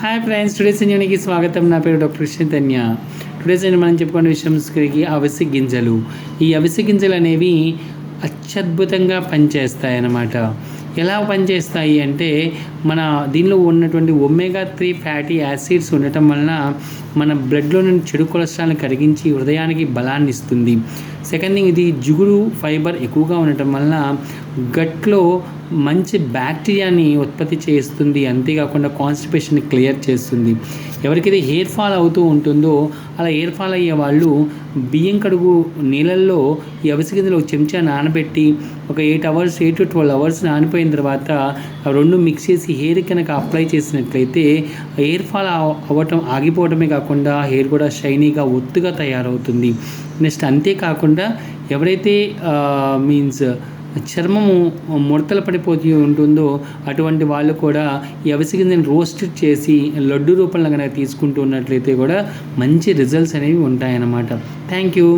Hi friends today సంజీవనికి స్వాగతం నా పేరు డాక్టర్ కృష్ణతన్య టుడే సంజీ మనం చెప్పుకునే విషయం స్క్రీకి అవిసె గింజలు. ఈ అవిసె గింజలు అనేవి అత్యద్భుతంగా పనిచేస్తాయి అన్నమాట. ఎలా పనిచేస్తాయి అంటే మన దీనిలో ఉన్నటువంటి ఒమేగా త్రీ ఫ్యాటీ యాసిడ్స్ ఉండటం వలన మన బ్లడ్లో నుండి చెడు కొలెస్ట్రాల్ని కరిగించి హృదయానికి బలాన్ని ఇస్తుంది సెకండ్ థింగ్ ఇది జిగురు ఫైబర్ ఎక్కువగా ఉండటం వలన గట్లో మంచి బ్యాక్టీరియాని ఉత్పత్తి చేస్తుంది. అంతేకాకుండా కాన్స్టిపేషన్ క్లియర్ చేస్తుంది. ఎవరికైతే హెయిర్ ఫాల్ అవుతూ ఉంటుందో అలా హెయిర్ ఫాల్ అయ్యే వాళ్ళు బియ్యం కడుగు నీళ్ళల్లో ఈ అవిసె గింజలు ఒక చెంచా నానబెట్టి ఒక eight hours eight to twelve hours నానిపోయిన తర్వాత రెండు మిక్స్ చేసి హెయిర్ కనుక అప్లై చేసినట్లయితే హెయిర్ ఫాల్ అవ్వటం ఆగిపోవటమే కాకుండా హెయిర్ కూడా షైనీగా ఒత్తుగా తయారవుతుంది. నెక్స్ట్ అంతేకాకుండా ఎవరైతే మీన్స్ చర్మము ముడతలు పడిపోతూ ఉంటుందో అటువంటి వాళ్ళు కూడా ఈ అవిసె గింజని రోస్ట్ చేసి లడ్డు రూపంలో కనుక తీసుకుంటూ ఉన్నట్లయితే కూడా మంచి రిజల్ట్స్ అనేవి ఉంటాయన్నమాట. Thank you